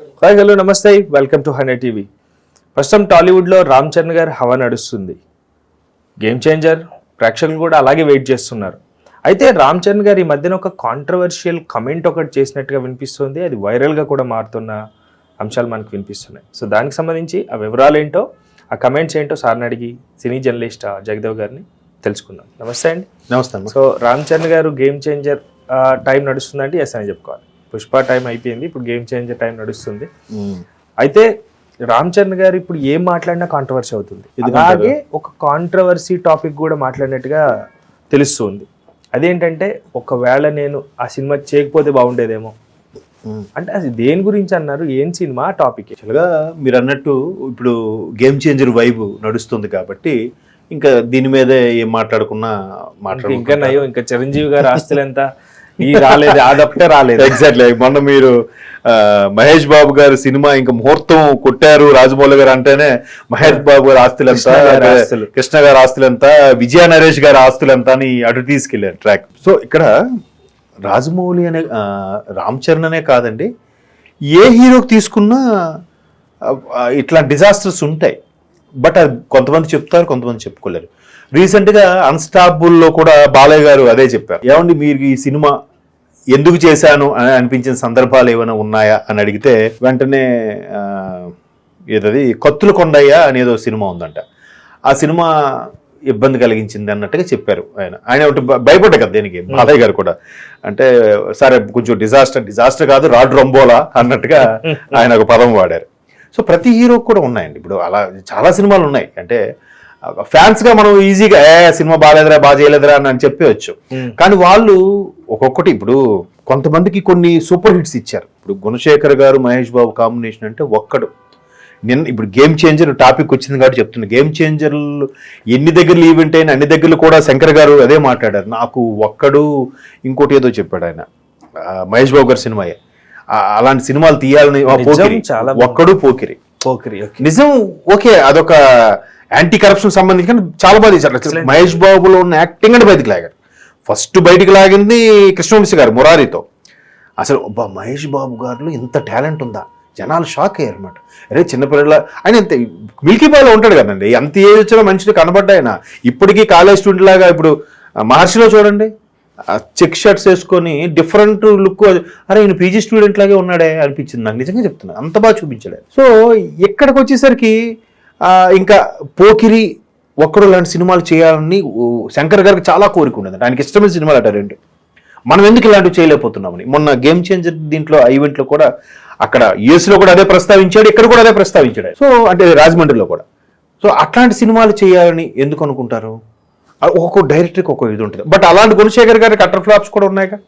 Hi hello నమస్తే. Welcome to hundred TV ప్రస్తుతం టాలీవుడ్లో రామ్ చరణ్ గారి హవా నడుస్తుంది. గేమ్ చేంజర్ ప్రేక్షకులు కూడా అలాగే వెయిట్ చేస్తున్నారు. అయితే రామ్ చరణ్ గారు ఈ మధ్యన ఒక కాంట్రవర్షియల్ కమెంట్ ఒకటి చేసినట్టుగా వినిపిస్తుంది. అది వైరల్గా కూడా మారుతున్న అంశాలు మనకు వినిపిస్తున్నాయి. సో దానికి సంబంధించి ఆ వివరాలు ఏంటో ఆ కమెంట్స్ ఏంటో సార్ని అడిగి సినీ జర్నలిస్ట్ జగదేవ్ గారిని తెలుసుకుందాం. నమస్తే అండి. నమస్తే సో రామ్ చరణ్ గారు గేమ్ చేంజర్ టైం నడుస్తుందంటే ఎస్ అని చెప్పుకోవాలి. పుష్ప టైం అయిపోయింది. ఇప్పుడు గేమ్ చేంజర్ టైం నడుస్తుంది. అయితే రామ్ చరణ్ గారు ఇప్పుడు ఏం మాట్లాడినా కాంట్రవర్సీ అవుతుంది? అలాగే ఒక కాంట్రవర్సీ టాపిక్ కూడా మాట్లాడినట్టుగా తెలుస్తుంది. అదేంటంటే ఒకవేళ నేను ఆ సినిమా చేయకపోతే బాగుండేదేమో. అంటే అది దేని గురించి అన్నారు? ఏం సినిమా టాపిక్ యాక్చువల్గా మీరు అన్నట్టు ఇప్పుడు గేమ్ చేంజర్ వైబ్ నడుస్తుంది కాబట్టి ఇంకా దీని మీదే ఏం మాట్లాడుకున్నా ఇంకా నయం ఇంకా చిరంజీవి గారు ఆస్తులు ఎంత? ఈ రాలేదు అదొక్కటే రాలేదు. ఎగ్జాక్ట్లీ మొన్న మీరు మహేష్ బాబు గారు సినిమా ఇంకా ముహూర్తం కొట్టారు రాజమౌళి గారు అంటేనే మహేష్ బాబు గారి ఆస్తులు ఎంత కృష్ణ గారి ఆస్తులు. కృష్ణ గారి ఆస్తులు ఎంత విజయ నరేష్ గారి ఆస్తులు ఎంత అని అటు తీసుకెళ్ళారు ట్రాక్. సో ఇక్కడ రాజమౌళి అనే రామ్ చరణ్ అనే కాదండి ఏ హీరోకి తీసుకున్నా ఆ, ఆ, ఇట్లా డిజాస్టర్స్ ఉంటాయి. బట్ అది కొంతమంది చెప్తారు కొంతమంది చెప్పుకోలేరు. రీసెంట్గా అన్స్టాపుల్లో కూడా బాలయ్య గారు అదే చెప్పారు. ఏమండి మీరు ఈ సినిమా ఎందుకు చేశాను? అని అనిపించిన సందర్భాలు ఏమైనా ఉన్నాయా అని అడిగితే వెంటనే ఏదది కత్తుల కొండయ్య అనేదో సినిమా ఉందంట. ఆ సినిమా ఇబ్బంది కలిగించింది అన్నట్టుగా చెప్పారు ఆయన. ఆయన ఒకటి భయపడ్డా కదా దేనికి? బాలయ్య గారు కూడా. అంటే సరే కొంచెం డిజాస్టర్ డిజాస్టర్ కాదు రాడ్ రొంబోలా అన్నట్టుగా ఆయన ఒక పదం వాడారు. సో ప్రతి హీరో కూడా ఉన్నాయండి. ఇప్పుడు అలా చాలా సినిమాలు ఉన్నాయి. అంటే ఫ్యాన్స్గా మనం ఈజీగా ఏ సినిమా బాగాలేదురా బాగా చేయలేదురా అని చెప్పవచ్చు Hmm. కానీ వాళ్ళు ఒక్కొక్కటి ఇప్పుడు కొంతమందికి కొన్ని సూపర్ హిట్స్ ఇచ్చారు. ఇప్పుడు గుణశేఖర్ గారు మహేష్ బాబు కాంబినేషన్ అంటే ఒక్కడు. నిన్న ఇప్పుడు గేమ్ చేంజర్ టాపిక్ వచ్చింది కాబట్టి చెప్తున్నా. గేమ్ చేంజర్లు ఎన్ని దగ్గరలు ఈవెంట్ అయినా అన్ని దగ్గరలు కూడా శంకర్ గారు అదే మాట్లాడారు. నాకు ఒక్కడు ఇంకోటి ఏదో చెప్పాడు ఆయన. మహేష్ బాబు గారి సినిమాయే. అలాంటి సినిమాలు తీయాలని. ఒక్కడు పోకిరి. పోకిరి నిజం ఓకే అదొక యాంటీ కరప్షన్ సంబంధించి కానీ చాలా బాగా తీశారు మహేష్ బాబులో ఉన్న యాక్టింగ్ అంటే బయటికి లాగారు. ఫస్ట్ బయటికి లాగింది కృష్ణవంశీ గారు మురారితో. అసలు అబ్బా మహేష్ బాబు గారిలో ఇంత టాలెంట్ ఉందా? జనాలు షాక్ అయ్యారు అనమాట అరే చిన్నపిల్లల ఆయన ఇంత మిల్కీ బాయ్లో ఉంటాడు కదండి. ఎంత ఏజ్ వచ్చినా మనిషిని కనబడ్డా ఆయన. ఇప్పటికీ కాలేజ్ స్టూడెంట్ లాగా ఇప్పుడు మహర్షిలో చూడండి. చెక్ షర్ట్స్ వేసుకొని డిఫరెంట్ లుక్ అరే ఈయన పీజీ స్టూడెంట్ లాగే ఉన్నాడే అనిపించింది. నాకు నిజంగా చెప్తున్నా అంత బాగా చూపించలే సో ఇక్కడికి వచ్చేసరికి ఇంకా పోకిరి ఒక్కడు లాంటి సినిమాలు చేయాలని శంకర్ గారికి చాలా కోరిక ఉండదు ఆయనకి ఇష్టమైన సినిమాలు అట రెండు. మనం ఎందుకు ఇలాంటివి చేయలేకపోతున్నామని. మొన్న గేమ్ చేంజర్ దీంట్లో ఈవెంట్లో కూడా అక్కడ యుఎస్లో కూడా అదే ప్రస్తావించాడు ఇక్కడ కూడా అదే ప్రస్తావించాడు. సో అంటే రాజమండ్రిలో కూడా. సో అట్లాంటి సినిమాలు చేయాలని ఎందుకు అనుకుంటారు? ఒక్కొక్క డైరెక్టర్కి ఒక్కొక్క ఇది ఉంటుంది. బట్ అలాంటి గుణశేఖర్ గారి కట్టర్ ఫ్లాప్స్ కూడా ఉన్నాయిగా.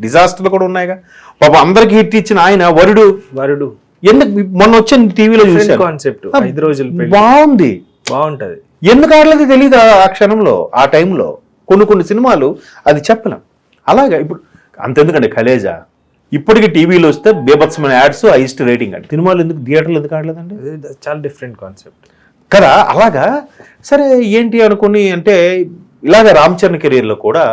డిజాస్టర్లు కూడా ఉన్నాయిగా. పాప అందరికి హిట్ ఇచ్చిన ఆయన వరుడు. వరుడు. ఎందుకు మొన్న వచ్చిన టీవీలో చూశాను. కాన్సెప్ట్ ఐదు రోజులు బాగుంది. బాగుంటది. ఎందుకు ఆడలేదు తెలియదు ఆ క్షణంలో ఆ టైంలో. కొన్ని కొన్ని సినిమాలు అది చెప్పలేం. అలాగా ఇప్పుడు అంతెందుకండి కలేజా. ఇప్పటికి టీవీలో వస్తే బేభత్సమైన యాడ్స్ హైయెస్ట్ రేటింగ్ అండి. సినిమాలు ఎందుకు థియేటర్లు ఎందుకు ఆడలేదండి? చాలా డిఫరెంట్ కాన్సెప్ట్ కదా అలాగా? సరే ఏంటి అనుకుని అంటే ఇలాగ రామ్ చరణ్ కెరీర్లో కూడా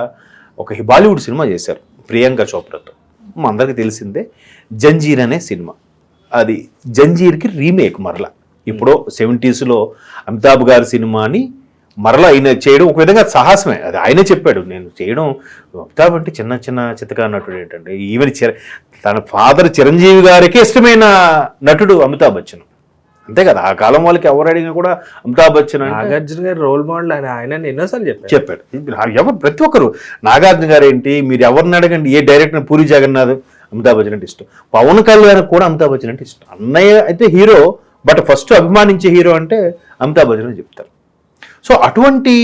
ఒక బాలీవుడ్ సినిమా చేశారు ప్రియాంక చోప్రాతో. మా అందరికీ తెలిసిందే జంజీర్ అనే సినిమా. అది జంజీర్కి రీమేక్ మరలా. ఇప్పుడు సెవెంటీస్లో అమితాబ్ గారి సినిమాని మరలా ఆయన చేయడం ఒక విధంగా సాహసమే. అది ఆయనే చెప్పాడు నేను చేయడం అమితాబ్ అంటే చిన్న చిన్న చిత్తగా నటుడు ఏంటంటే ఈవెన్ చిర తన ఫాదర్ చిరంజీవి గారికి ఇష్టమైన నటుడు అమితాబ్ బచ్చన్. అంతే కదా ఆ కాలం వాళ్ళకి ఎవరు అడిగినా కూడా అమితాబ్ బచ్చన్ నాగార్జున గారి రోల్ మోడల్ ఆయన ఆయన ఎన్నోసార్లు చెప్పారు చెప్పాడు. ఎవరు ప్రతి ఒక్కరు నాగార్జున గారు ఏంటి? మీరు ఎవరిని అడగండి? ఏ డైరెక్టర్ పూరి జగన్నాథ్ అమితాబ్ బచ్చన్ అంటే ఇష్టం. పవన్ కళ్యాణ్ కూడా అమితాబ్ బచ్చన్ అంటే ఇష్టం. అన్నయ్య అయితే హీరో బట్ ఫస్ట్ అభిమానించే హీరో అంటే అమితాబ్ బచ్చన్ అని చెప్తారు. సో అటువంటి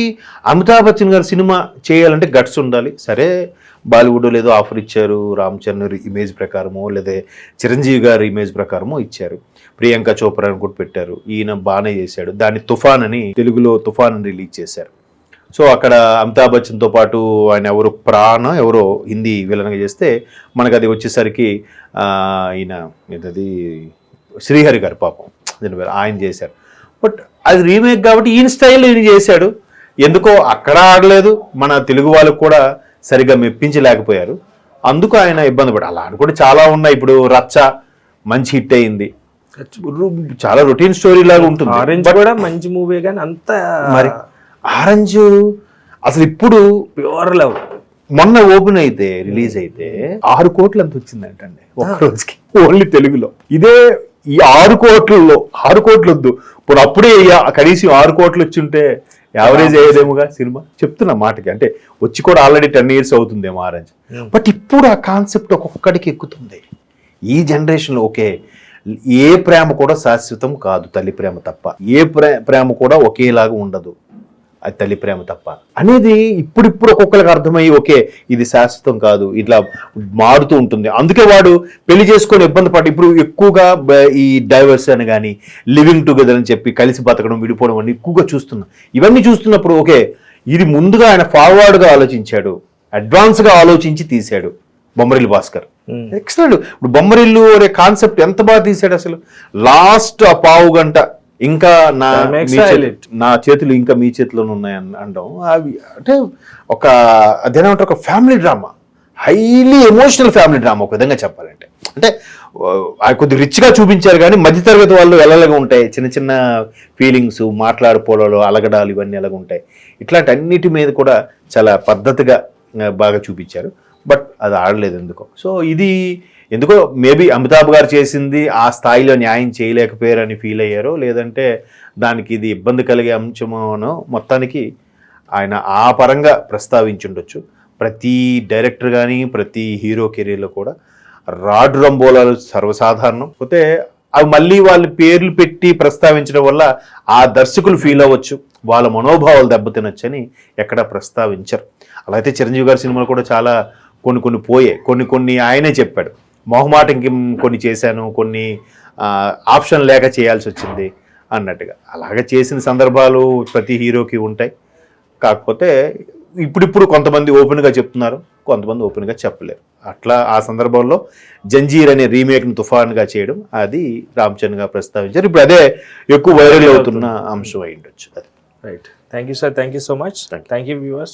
అమితాబ్ బచ్చన్ గారి సినిమా చేయాలంటే గట్స్ ఉండాలి. సరే బాలీవుడ్ లేదో ఆఫర్ ఇచ్చారు రామ్ చరణ్ ఇమేజ్ ప్రకారమో లేదా చిరంజీవి గారి ఇమేజ్ ప్రకారమో ఇచ్చారు. ప్రియాంక చోప్రా అని కూడా పెట్టారు. ఈయన బాగానే చేశాడు. దాన్ని తుఫాన్ అని తెలుగులో తుఫాన్ రిలీజ్ చేశారు. సో అక్కడ అమితాబ్ బచ్చన్తో పాటు ఆయన ఎవరు ప్రాణ ఎవరో హిందీ విలన్గా చేస్తే మనకు అది వచ్చేసరికి ఈయన ఏంటది? శ్రీహరి గారు పాపం. దీని పేరు ఆయన చేశారు. బట్ అది రీమేక్ కాబట్టి ఈయన స్టైల్ ఈయన చేశాడు. ఎందుకో అక్కడ ఆడలేదు. మన తెలుగు వాళ్ళకు కూడా సరిగ్గా మెప్పించలేకపోయారు. అందుకు ఆయన ఇబ్బంది పడి అలా అని కూడా చాలా ఉన్నాయి. ఇప్పుడు రచ్చ మంచి హిట్ అయింది. చాలా రొటీన్ స్టోరీ లాగా ఉంటుంది. ఆరెంజ్ కూడా మంచి మూవీ కానీ అంత మరి ఆరెంజ్? అసలు ఇప్పుడు ప్యూర్ లవ్. మొన్న ఓపెన్ అయితే రిలీజ్ అయితే ఆరు కోట్లు అంత వచ్చిందంటండి ఒక్క రోజుకి ఓన్లీ తెలుగులో. ఇదే ఈ ఆరు కోట్లలో ఆరు కోట్లు వద్దు ఇప్పుడు అప్పుడే కనీసం ఆరు కోట్లు వచ్చి ఉంటే యావరేజ్ అయ్యేదేమోగా సినిమా? చెప్తున్నా మాటకి. అంటే వచ్చి కూడా ఆల్రెడీ టెన్ ఇయర్స్ అవుతుందేమో ఆరెంజ్. బట్ ఇప్పుడు ఆ కాన్సెప్ట్ ఒక్కొక్కడికి ఎక్కుతుంది. ఈ జనరేషన్లో ఓకే ఏ ప్రేమ కూడా శాశ్వతం కాదు తల్లి ప్రేమ తప్ప. ఏ ప్రే- ప్రేమ కూడా ఒకేలాగా ఉండదు. అది తల్లి ప్రేమ తప్ప. అనేది ఇప్పుడిప్పుడు ఒక్కొక్కరికి అర్థమయ్యి ఓకే ఇది శాశ్వతం కాదు ఇట్లా మారుతూ ఉంటుంది. అందుకే వాడు పెళ్ళి చేసుకొని ఇబ్బంది పడి ఇప్పుడు ఎక్కువగా ఈ డైవర్స్ అని కానీ లివింగ్ టుగెదర్ అని చెప్పి కలిసి బతకడం విడిపోవడం అని ఎక్కువగా చూస్తున్నాం. ఇవన్నీ చూస్తున్నప్పుడు ఓకే ఇది ముందుగా ఆయన ఫార్వర్డ్గా ఆలోచించాడు. అడ్వాన్స్గా ఆలోచించి తీశాడు బొమ్మరిల్లు భాస్కర్. ఎక్సలెంట్ ఇప్పుడు బొమ్మరిల్లు అనే కాన్సెప్ట్ ఎంత బాగా తీశాడు అసలు? లాస్ట్ ఆ పావు గంట ఇంకా నా. నా చేతులు ఇంకా మీ చేతిలోనే ఉన్నాయి అన్- అనడం అవి అంటే ఒక అదేమంటారు ఒక family drama highly emotional family drama ఒక విధంగా చెప్పాలంటే. అంటే ఆ, కొద్ది రిచ్గా చూపించారు కానీ మధ్యతరగతి వాళ్ళు ఎలాగ ఉంటాయి? చిన్న చిన్న ఫీలింగ్స్ మాట్లాడుకోవడాలు అలగడాలు ఇవన్నీ ఎలాగ ఉంటాయి? ఇట్లాంటి అన్నిటి మీద కూడా చాలా పద్ధతిగా బాగా చూపించారు. బట్ అది ఆడలేదు ఎందుకో. సో ఇది ఎందుకో మేబీ అమితాబ్ గారు చేసింది ఆ స్థాయిలో న్యాయం చేయలేకపోయారని ఫీల్ అయ్యారో లేదంటే దానికి ఇది ఇబ్బంది కలిగే అంశమోనో మొత్తానికి ఆయన ఆ పరంగా ప్రస్తావించుండొచ్చు. ప్రతి డైరెక్టర్ కానీ ప్రతి హీరో కెరీర్లో కూడా రాడ్ రంబోలాలు సర్వసాధారణం. పోతే అవి మళ్ళీ వాళ్ళ పేర్లు పెట్టి ప్రస్తావించడం వల్ల ఆ దర్శకులు ఫీల్ అవ్వచ్చు వాళ్ళ మనోభావాలు దెబ్బతినొచ్చని ఎక్కడ ప్రస్తావించరు. అలా అయితే చిరంజీవి గారి సినిమాలు కూడా చాలా కొన్ని కొన్ని పోయాయి. కొన్ని కొన్ని ఆయనే చెప్పాడు. మొహమాటంకి కొన్ని చేశాను కొన్ని ఆప్షన్ లేక చేయాల్సి వచ్చింది అన్నట్టుగా. అలాగే చేసిన సందర్భాలు ప్రతి హీరోకి ఉంటాయి. కాకపోతే ఇప్పుడిప్పుడు కొంతమంది ఓపెన్గా చెప్తున్నారు కొంతమంది ఓపెన్గా చెప్పలేరు. అట్లా ఆ సందర్భంలో జంజీర్ అనే రీమేక్ను తుఫాన్గా చేయడం అది రామ్ చరణ్గా ప్రస్తావించారు. ఇప్పుడు అదే ఎక్కువ వైరల్ అవుతున్న అంశం అయి ఉండొచ్చు అది. Right thank you sir thank you so much thank you viewers